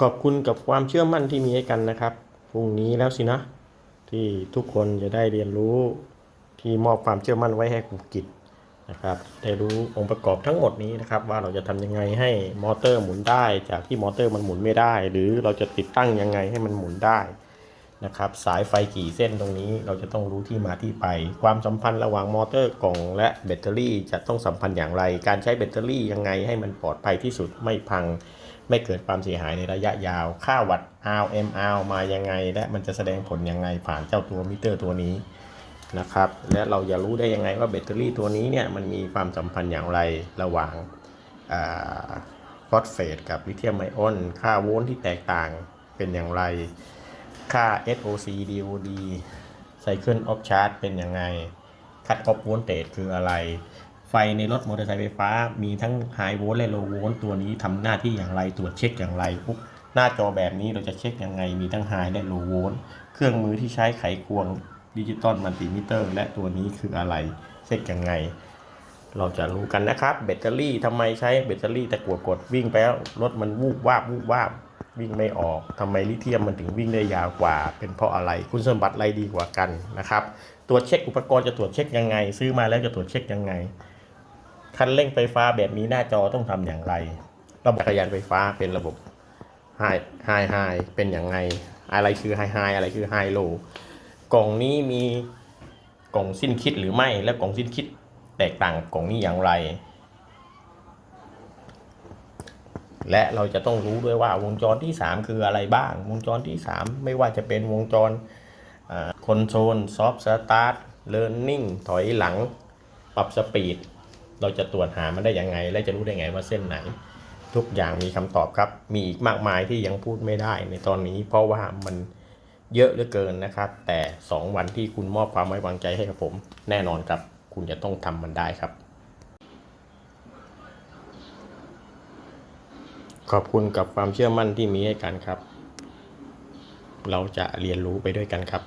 ขอบคุณกับความเชื่อมั่นที่มีให้กันนะครับพรุ่งนี้แล้วสินะ ที่ทุกคนจะได้เรียนรู้ที่มอบความเชื่อมั่นไว้ให้ครูกิจนะครับได้รู้องค์ประกอบทั้งหมดนี้นะครับ ว่าเราจะทำยังไงให้มอเตอร์หมุนได้ จากที่มอเตอร์มันหมุนไม่ได้ หรือเราจะติดตั้งยังไงให้มันหมุนได้นะครับ สายไฟกี่เส้นตรงนี้เราจะต้องรู้ที่มาที่ไป ความสัมพันธ์ระหว่างมอเตอร์กล่องและแบตเตอรี่จะต้องสัมพันธ์อย่างไร การใช้แบตเตอรี่ยังไงให้มันปลอดภัยที่สุดไม่พัง ไม่เกิดความเสียหายในระยะยาว ค่าวัตต์ RMR มายังไง และมันจะแสดงผลยังไงผ่านเจ้าตัวมิเตอร์ตัวนี้นะครับ และเราจะรู้ได้ยังไงว่าแบตเตอรี่ตัวนี้เนี่ยมันมีความสัมพันธ์อย่างไรระหว่างฟอสเฟตกับลิเธียมไอออน ค่าโวลต์ที่แตกต่างเป็นอย่างไร ค่า SOC DOD Cycle of Charge เป็นยังไง Cut off voltage คืออะไร ฟในรถมอเตอร์ไซค์ไฟฟ้า มีทั้งไฮโวลต์และโลโวลต์ตัวนี้ทำหน้าที่อย่างไรตรวจเช็คอย่างไรปุ๊บหน้าจอแบบนี้เราจะเช็คยังไงมีทั้งไฮและโลโวลต์เครื่องมือที่ใช้ไขควงดิจิตอลมัลติมิเตอร์ และตัวนี้คืออะไรเช็คยังไง เราจะรู้กันนะครับแบตเตอรี่ทำไมใช้แบตเตอรี่แต่กดกดวิ่งไปแล้วรถมันวูบวาบวูบวาบวิ่งไม่ออกทำไมลิเธียมมันถึงวิ่งได้ยาวกว่า เป็นเพราะอะไรคุณสมบัติอะไรดีกว่ากันนะครับตรวจเช็คอุปกรณ์จะตรวจเช็คยังไง ซื้อมาแล้วจะตรวจเช็คยังไง คันเร่งไฟฟ้าแบบนี้หน้าจอต้องทำอย่างไร ระบบจักรยานไฟฟ้าเป็นระบบไฮไฮไฮเป็นอย่างไง อะไรคือไฮไฮอะไรคือไฮโลกล่องนี้มีกล่องสิ้นคิดหรือไม่และกล่องสิ้นคิดแตกต่างกับกล่องนี้อย่างไร และเราจะต้องรู้ด้วยว่าวงจรที่ 3 คืออะไรบ้าง วงจรที่ 3 ไม่ว่าจะเป็นวงจรคอนโซลซอฟต์สตาร์ทเลิร์นนิ่งถอยหลัง ปรับสปีด เราจะตรวจหามันได้ยังไง และจะรู้ได้ไงว่าเส้นไหน ทุกอย่างมีคำตอบครับ มีอีกมากมายที่ยังพูดไม่ได้ในตอนนี้ เพราะว่ามันเยอะเหลือเกินนะครับ แต่ 2 วันที่คุณมอบความไว้วางใจให้กับผม แน่นอนครับ คุณจะต้องทำมันได้ครับ ขอบคุณกับความเชื่อมั่นที่มีให้กันครับ เราจะเรียนรู้ไปด้วยกันครับ